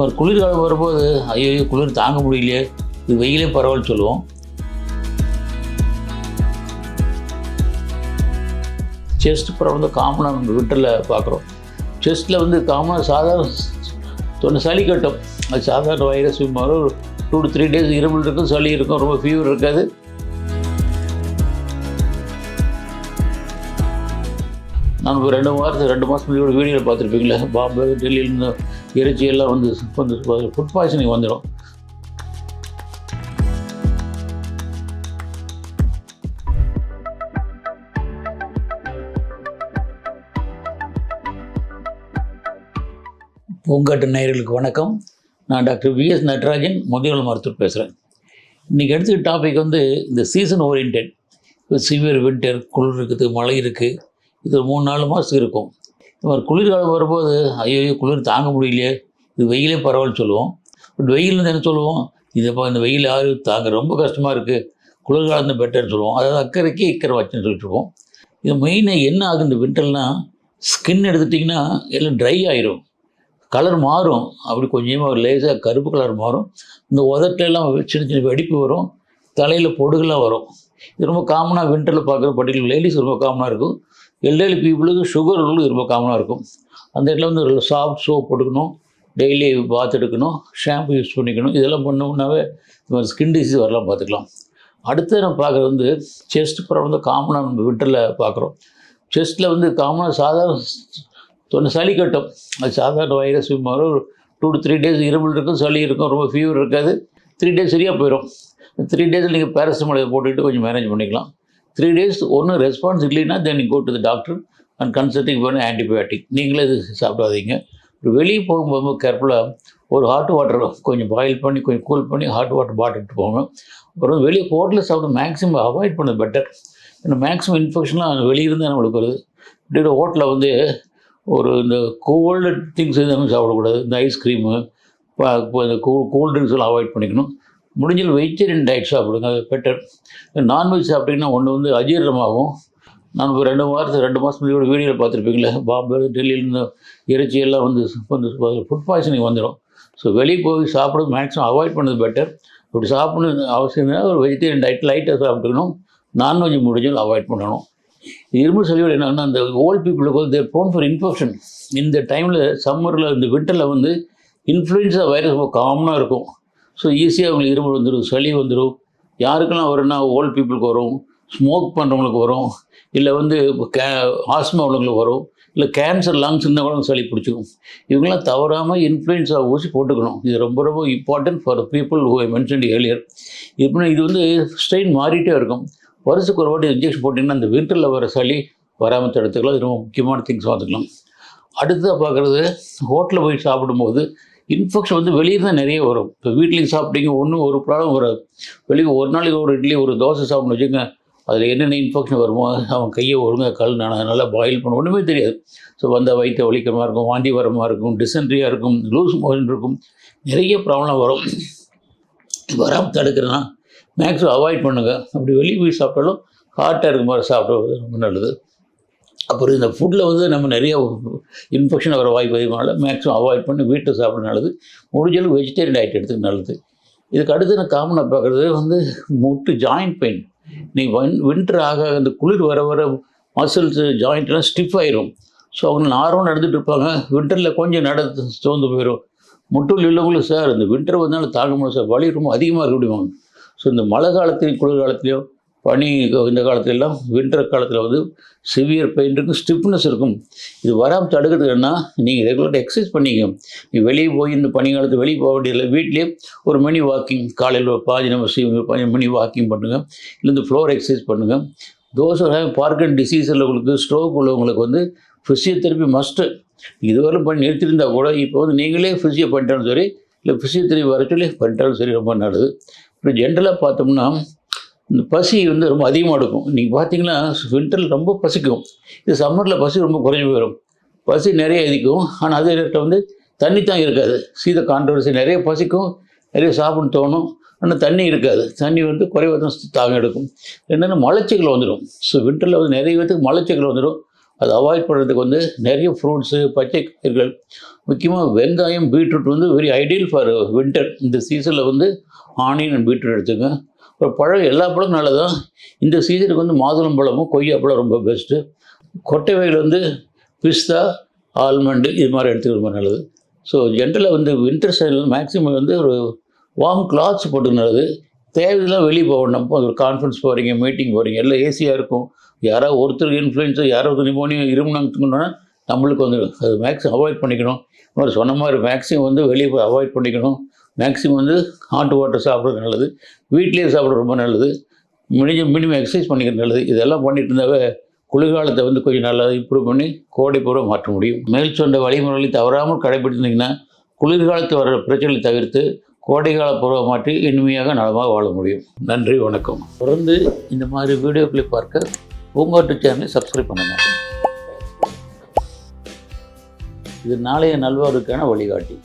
ஒரு குளிர்காலம் வரும்போது ஐயோ குளிர் தாங்க முடியலையே. இது வெயிலே பரவாயில்ல சொல்லுவோம். செஸ்ட் ப்ராப்ளம் வந்து காமனாக நம்ம விட்டரில் பார்க்குறோம் செஸ்ட்டில் வந்து காமனாக சாதாரண தொண்ணு சளி கட்டும். அது சாதாரண வைரஸ் மாதிரி ஒரு டூ டு த்ரீ டேஸ் இருமல் இருக்கும் சளி இருக்கும் ரொம்ப ஃபீவர் இருக்காது. நான் ஒரு ரெண்டு வாரத்துக்கு ரெண்டு மாதம் முன்னாடி வீடியோவில் பார்த்துருப்பீங்களே பாம்பே டெல்லியிலேருந்து இறைச்சியெல்லாம் வந்து வந்து ஃபுட் பாய்சனிங் வந்துடும். பூங்காட்டு நேயர்களுக்கு வணக்கம். நான் டாக்டர் விஎஸ் நட்ராஜன் முதியோல் மருத்துவர் பேசுகிறேன் இன்றைக்கி எடுத்துக்க டாபிக் வந்து இந்த சீசன் ஓரியன்ட் இப்போ சிவியர் வின்டர் குளிர் இருக்குது மழை இருக்குது இது மூணு நாலு மாதத்துக்கு இருக்கும். இப்போ குளிர்காலம் வரும்போது ஐயோ குளிர் தாங்க முடியலையே. இது வெயிலே பரவாயில்ல சொல்லுவோம். பட் வெயில் என்ன சொல்லுவோம்? இது இப்போ இந்த வெயில் யாரும் தாங்க ரொம்ப கஷ்டமாக இருக்குது குளிர்காலம் தான் பெட்டர்னு சொல்லுவோம். அதாவது அக்கறைக்கு இக்கரை வச்சுன்னு சொல்லிட்டு இது மெயினாக என்ன ஆகுது இந்த வின்டர்னால் ஸ்கின் எடுத்துட்டிங்கன்னா எல்லாம் ட்ரை ஆயிரும். கலர் மாறும். அப்படி கொஞ்சமாக ஒரு லேசாக கருப்பு கலர் மாறும். இந்த உதட்டெல்லாம் சின்ன சின்ன வெடிப்பு வரும். தலையில் பொடுகெல்லாம் வரும். இது ரொம்ப காமனாக வின்டரில் பார்க்குற பர்டிகுலர் லேடிஸ் ரொம்ப காமனாக இருக்கும். எல்டர்லி பீப்புளுக்கு சுகர் உள்ளது ரொம்ப காமனாக இருக்கும். அந்த இடத்துல வந்து சாஃப்ட் சோப் போட்டுக்கணும். டெய்லி பாத் எடுக்கணும். ஷாம்பு யூஸ் பண்ணிக்கணும். இதெல்லாம் பண்ணோம்னாவே இந்த மாதிரி ஸ்கின் டிசீஸ் வரலாம் பார்த்துக்கலாம். அடுத்து நம்ம பார்க்குறது வந்து செஸ்ட் ப்ராப்ளம் வந்து காமனாக நம்ம வின்டரில் பார்க்குறோம். செஸ்ட்டில் வந்து காமனாக சாதாரண தொண்ணு சளி கட்டும். அது சாதாரண வைரஸ் மாதிரி ஒரு டூ டு த்ரீ டேஸ் இருமல் இருக்கும் சளி இருக்கும் ரொம்ப ஃபீவர் இருக்காது. த்ரீ டேஸ் சரியாக போயிடும் த்ரீ டேஸில் நீங்கள் பேரசிட்டமால் போட்டுக்கிட்டு கொஞ்சம் மேனேஜ் பண்ணிக்கலாம். த்ரீ டேஸ் ஒன்றும் ரெஸ்பான்ஸ் இல்லைன்னா then go to the doctor and consulting பண்ணி ஆன்டிபயோட்டிக் நீங்களே இது சாப்பிடாதீங்க. ஒரு வெளியே போகும்போது கேர்ஃபுல்லாக ஒரு ஹாட் வாட்டர் கொஞ்சம் பாயில் பண்ணி கொஞ்சம் கூல் பண்ணி ஹாட் வாட்டர் பாட்டிட்டு போங்க. அப்புறம் வெளியே ஹோட்டலில் சாப்பிட மேக்ஸிமம் அவாய்ட் பண்ணது பெட்டர் ஏன்னா மேக்ஸிமம் இன்ஃபெக்ஷன்லாம் வெளியிருந்து நம்மளுக்கு வருது. இப்படி ஹோட்டலில் வந்து ஒரு இந்த கோல்டு திங்ஸ் எதுவும் சாப்பிடக்கூடாது. இந்த ஐஸ்கிரீமு இந்த கூல் கூல் ட்ரிங்க்ஸ் எல்லாம் அவாய்ட் பண்ணிக்கணும். முடிஞ்சல் வெஜிடேரியன் டயட் சாப்பிடுங்க. அது பெட்டர். நான்வெஜ் சாப்பிட்டிங்கன்னா ஒன்று வந்து அஜீரணமாகும். நான் இப்போ ரெண்டு வாரத்துக்கு ரெண்டு மாதம் முன்னாடி வீடியோவில் பார்த்துருப்பீங்களே பாம்பே டெல்லியிலேருந்து இறைச்சி எல்லாம் வந்து வந்து ஃபுட் பாய்சனிங் வந்துடும் ஸோ வெளியே போய் சாப்பிட்றது மேக்ஸிமம் அவாய்ட் பண்ணது பெட்டர் அப்படி சாப்பிடணும் அவசியம் தான் ஒரு வெஜிடேரியன் டயட் லைட்டாக சாப்பிட்டுக்கணும். நான்வெஜ் முடிஞ்சாலும் அவாய்ட் பண்ணணும். இரும்பு சளியோட என்னன்னா அந்த ஓல்ட் பீப்புளுக்கு வந்து தேர் ஃபார் இன்ஃபெக்ஷன் இந்த டைமில் சம்மரில் இந்த விண்டரில் வந்து இன்ஃப்ளூயன்ஸா வைரஸ் ரொம்ப காமனாக இருக்கும். ஸோ ஈஸியாக அவங்களுக்கு இருமல் வந்துடும் சளி வந்துடும் யாருக்கெல்லாம் வரும்னா ஓல்ட் பீப்புளுக்கு வரும் ஸ்மோக் பண்ணுறவங்களுக்கு வரும் இல்லை வந்து கே ஆஸ்மா உள்ளவங்களுக்கு வரும் இல்லை கேன்சர் லங்ஸ் இருந்தால் கூட சளி பிடிச்சிக்கும் இவங்களாம் தவறாமல் இன்ஃப்ளூயன்ஸா ஊசி போட்டுக்கணும். இது ரொம்ப ரொம்ப important for people who I mention earlier இப்போ இது வந்து ஸ்ட்ரெயின் மாறிட்டே இருக்கும். வருஷத்துக்கு ஒரு வாட்டி இன்ஜெக்ஷன் போட்டிங்கன்னா அந்த விண்டரில் வர சளி வராமல் தடுத்துக்கலாம். இது ரொம்ப முக்கியமான திங்ஸ் பார்த்துக்கலாம். அடுத்ததாக பார்க்குறது ஹோட்டலில் போய் சாப்பிடும்போது இன்ஃபெக்ஷன் வந்து வெளியே தான் நிறைய வரும். இப்போ வீட்லேயும் சாப்பிட்டீங்க ஒன்றும் ஒரு ப்ராப்ளம் வராது. வெளியே ஒரு நாளைக்கு ஒரு இட்லி ஒரு தோசை சாப்பிடணும் வச்சுக்கோங்க அதில் என்னென்ன இன்ஃபெக்ஷன் வருமோ அவன் கையை ஒழுங்காக கல் நான் நல்லா பாயில் பண்ண ஒன்றுமே தெரியாது. ஸோ வந்த வயிற்று வலிக்கிறமா இருக்கும் வாந்தி வரமாக இருக்கும் டிசென்ட்ரியாக இருக்கும் லூஸ் மோஷன் இருக்கும் நிறைய ப்ராப்ளம் வரும். வராமல் தடுக்கிறேன்னா மேக்ஸிமம் அவாய்ட் பண்ணுங்கள் அப்படி வெளியே போய் சாப்பிட்டாலும் ஹார்ட்டாக இருக்கிற மாதிரி சாப்பிட்றது ரொம்ப நல்லது. அப்புறம் இந்த ஃபுட்டில் வந்து நம்ம நிறைய இன்ஃபெக்ஷன் வர வாய்ப்பு அதிகமாக மேக்ஸிமம் அவாய்ட் பண்ணி வீட்டில் சாப்பிட நல்லது. முடிஞ்சளவு வெஜிடேரியன் டயட் எடுத்துக்க நல்லது. இதுக்கு அடுத்து நான் காமனாக பார்க்குறது? வந்து முட்டு ஜாயிண்ட் பெயின் நீ வின் வின்டர் ஆக அந்த குளிர் வர வர மசில்ஸு ஜாயிண்ட்லாம் ஸ்டிஃப் ஆயிரும். ஸோ அவங்க நார்மலாக நடந்துட்டு இருப்பாங்க. வின்டரில் கொஞ்சம் நட சோர்ந்து போயிடும் முட்டுள் உள்ளவங்களும் சார் இந்த வின்டர் வந்தாலும் தாங்க முடியும் சார். வலி ரொம்ப அதிகமாக இருக்க அப்படிவாங்க ஸோ இந்த மழை காலத்துலேயும் குளிர் காலத்துலேயும் பனி இந்த காலத்துலலாம் வின்டர் காலத்தில் வந்து சிவியர் பெயின் இருக்கும் ஸ்டிஃப்னஸ் இருக்கும். இது வராமல் தடுக்கிறதுக்குன்னா நீங்கள் ரெகுலராக எக்ஸசைஸ் பண்ணிக்க நீ வெளியே போய் இந்த பனி காலத்து வெளியே போக வேண்டியதில்லை. வீட்லேயே ஒரு மணி வாக்கிங் காலையில் ஒரு பாதி நம்ம பாதி மணி வாக்கிங் பண்ணுங்கள் இல்லை இந்த ஃப்ளோர் எக்ஸசைஸ் பண்ணுங்கள் தோஸ் பார்க்கன் டிசீஸ் உள்ளவங்களுக்கு ஸ்ட்ரோக் உள்ளவங்களுக்கு வந்து ஃபிசியோதெரப்பி மஸ்ட்டு இதுவரை பண்ணி நிறுத்தியிருந்தால் கூட இப்போ வந்து நீங்களே ஃபிசியோ பண்ணிட்டாலும் சரி இல்லை ஃபிசியோதெரப்பி வர பண்ணிட்டாலும் சரி ரொம்ப நல்லது. இப்போ ஜென்ரலாக பார்த்தோம்னா இந்த பசி வந்து ரொம்ப அதிகமாக இருக்கும் நீங்கள் பார்த்தீங்கன்னா வின்டரில் ரொம்ப பசிக்கும். இது சம்மரில் பசி ரொம்ப குறைஞ்சி போயிடும். பசி நிறைய அதிக்கும் ஆனால் அதே நேரத்தில் வந்து தண்ணி தான் இருக்காது. சீத கான்ட்ரவர்சி நிறைய பசிக்கும். நிறைய சாப்பிட தோணும். ஆனால் தண்ணி இருக்காது. தண்ணி வந்து குறைவாக தான் தாகம் எடுக்கும். என்னென்னா மலச்சிக்கல் வந்துடும் ஸோ வின்டரில் வந்து நிறைய பேத்துக்கு மலச்சிக்கல் வந்துடும் அதை அவாய்ட் பண்ணுறதுக்கு வந்து நிறைய ஃப்ரூட்ஸு பச்சை காய்கறிகள் முக்கியமாக வெங்காயம் பீட்ரூட் வந்து வெரி ஐடியல் ஃபார் வின்டர் இந்த சீசனில் வந்து ஆனியன் அண்ட் பீட்ரூட் எடுத்துங்க ஒரு பழம் எல்லா பழமும் நல்லதான் இந்த சீசனுக்கு வந்து மாதுளம் பழமும் கொய்யா பழம் ரொம்ப பெஸ்ட்டு கொட்டை வகையில் வந்து பிஸ்தா ஆல்மண்டு இது மாதிரி எடுத்துக்கிறது ரொம்ப நல்லது. ஸோ ஜென்ரலாக வந்து வின்டர் சைடில் மேக்ஸிமம் வந்து ஒரு வார்ம் கிளாத்ஸ் போட்டுக்க நல்லது. தேவையெல்லாம் வெளியே போகணும் ஒரு கான்ஃபரன்ஸ் போகிறீங்க மீட்டிங் போகிறீங்க எல்லாம் ஏசியாக இருக்கும். யாராவது ஒருத்தருக்கு இன்ஃப்ளூயன்ஸோ யாராவது நிமோனியா இருமுனாங்கன்னா நம்மளுக்கு வந்து அது மேக்ஸிமம் அவாய்ட் பண்ணிக்கணும். இந்த மாதிரி சொன்ன மாதிரி மேக்ஸிமம் வந்து வெளியே போய் அவாய்ட் பண்ணிக்கணும். மேக்ஸிமம் வந்து ஹாட் வாட்டர் சாப்பிட்றது நல்லது. வீட்லேயே சாப்பிட்றது ரொம்ப நல்லது. மினிமம் மினிமம் எக்ஸசைஸ் பண்ணிக்கிறது நல்லது. இதெல்லாம் பண்ணிட்டு இருந்தாவே குளிர்காலத்தை வந்து கொஞ்சம் நல்லா இம்ப்ரூவ் பண்ணி கோடை பூர்வம் மாற்ற முடியும். மேல் சொன்ன வழிமுறைகளை தவறாமல் கடைபிடிச்சிருந்தீங்கன்னா குளிர்காலத்தில் வர பிரச்சனைகளை தவிர்த்து கோடைகால பருவ மாற்றி இனிமையாக நலமாக வாழ முடியும். நன்றி வணக்கம். தொடர்ந்து இந்த மாதிரி வீடியோக்களை பார்க்க பூங்காட்டு சேனலை சப்ஸ்கிரைப் பண்ணுங்கள் இது நாளைய நல்வாருக்கான வழிகாட்டி.